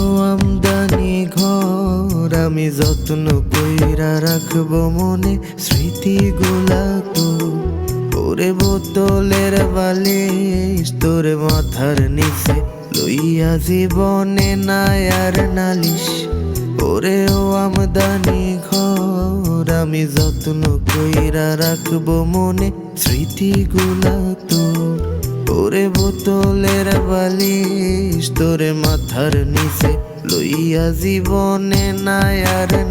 ও আমদানি ঘর, আমি যত্ন কইরা রাখব মনে স্মৃতি তো। ওরে বোতলের বালিশ তোর মাথার নিচে লইয়া জীবনে নায়ার নালিশ। ওরে ও আমদানি ঘর, আমি যত্ন কইরা রাখব মনে স্মৃতি তো। ওরে বোতলের বালিশ, তোরে মাথার নিচে লইয়া জীবনে নাই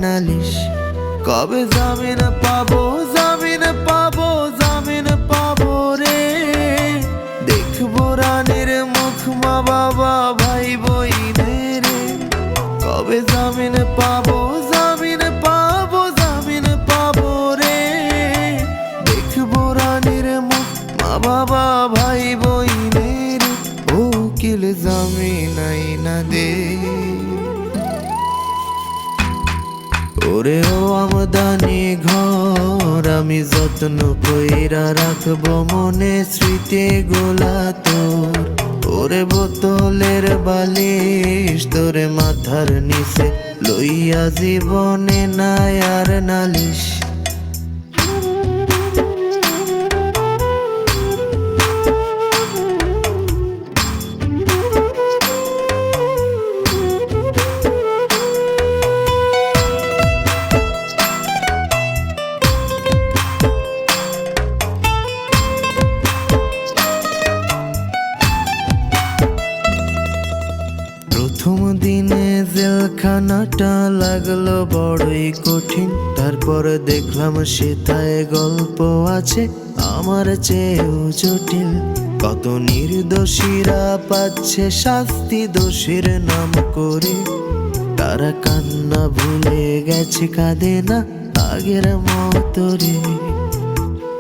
নালিশ। কবে জামিন পাবো জামিন পাবো জামিন পাবো রে? দেখব রানীর মুখ মা বাবা, ভাই বইনের রে কবে জামিন পাবো জামিন পাবো জামিন পাবো রে? দেখব রানীর মুখ মা বাবা, ভাই কিল জামিন না দে। ওরে ও আমদানি ঘর, আমি যত্ন কইরা রাখব মনে স্মৃতি গোলা তোর। ওরে বোতলের বালিশ তোরে মাথার নিচে লইয়া জীবনে নাই আর নালিশ। প্রথম দিনে জেলখানাটা লাগল বড়ই কঠিন। তারপর দেখলাম সেথায় গল্প আছে, আমার চেয়েও জটিল। কত নির্দোষীরা পাচ্ছে শাস্তি, দোষীর নাম করে। তারা কান্না ভুলে গেছে, কাঁদে না আগের মতো রে।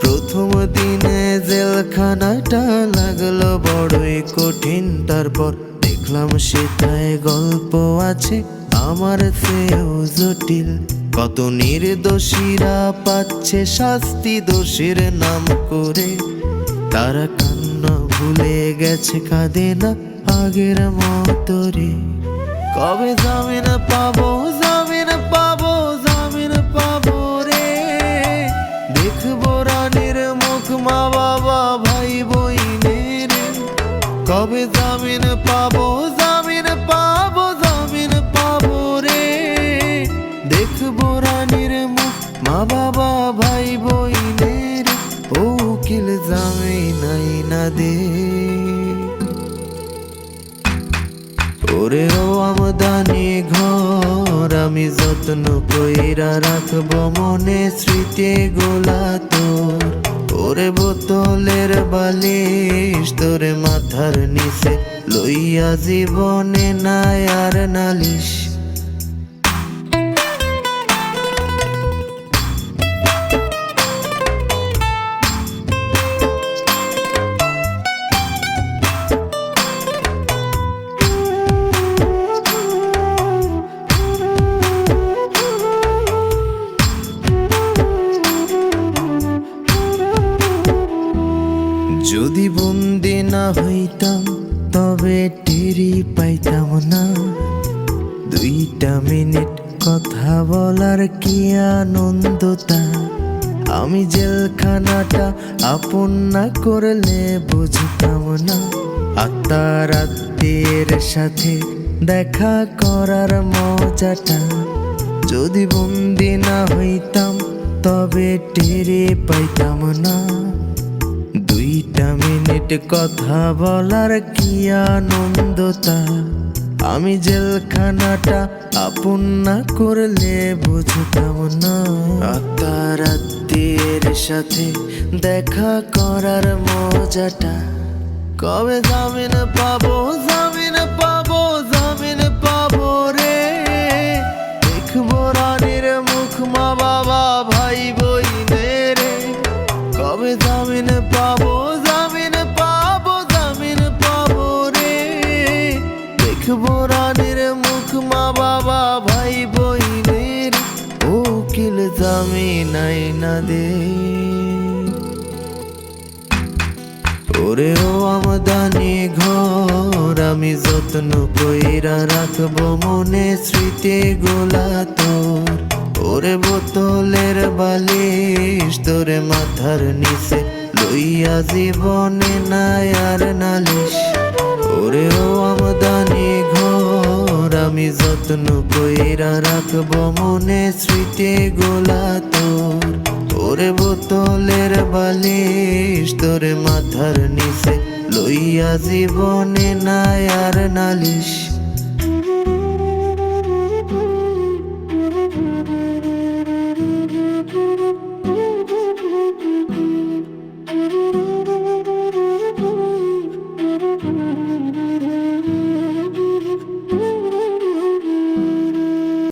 প্রথম দিনে জেলখানাটা লাগল বড়ই কঠিন, তারপর দেখলাম সেটায় গল্প আছে, আমার চেয়েও জটিল। কত নির্দোষীরা পাচ্ছে শাস্তি দোষীর নাম করে। তারা কান্না ভুলে গেছে, কাঁদে না আগের মতো রে। কবে জামিন পাবো জামিন পাবো জামিন পাবো রে। দেখব রানীর মুখ মা বাবা, ভাই বইনের কবে জামিন পাবো জামিন পাবো জামিন পাবো রে। দেখব রানীর মুখ, মা বাবা, ভাই বইনের ও কিল জামিন না দে। ওরে ও আমদানি ঘর, আমি যত্ন কইরা রাখব মনে স্মৃতি গোলা তোর। ওরে বোতলের বালিশ তোরে মাথার নিচে লইয়া জীবনে নাই আর নালিশ। বন্দি না হইতাম, তবে টেরি পাইতাম না। দুইটা মিনিট কথা বলার কি আনন্দতা? আমি জেলখানাটা আপন না করলে বুঝতাম না। আত্মার আত্মীয়ের সাথে দেখা করার মজাটা। যদি বন্দি না হইতাম, তবে টেরে পাইতাম না। দুইটা মিনিট কথা বলার কি আনন্দতা? আমি জেলখানাটা আপন না করলে বুঝতাম না। আত্মার সাথে দেখা করার মজাটা। কবে জামিন পাবো জামিন পাবো জামিন পাবো রে? দেখব রানীর মুখ মা বাবা ভাই বই রে কবে জামিন পাবো দেখব রানীর মুখ মা বাবা, ভাই বইনের ও কিল জামিন না দে। ওরে ও আমদানি ঘর, আমি যত্ন কইরা রাখব মনে স্মৃতি গোলা তোর। ওরে বোতলের বালিশ তোরে মাথার নিচে লইয়া জীবনে নাই আর নালিশ। ওরে ও যত্ন কইরা রাখব মনে স্মৃতি গোলা তোর। ওরে বোতলের বালিশ তোরে মাথার নিচে লইয়া জীবনে নাই আর নালিশ।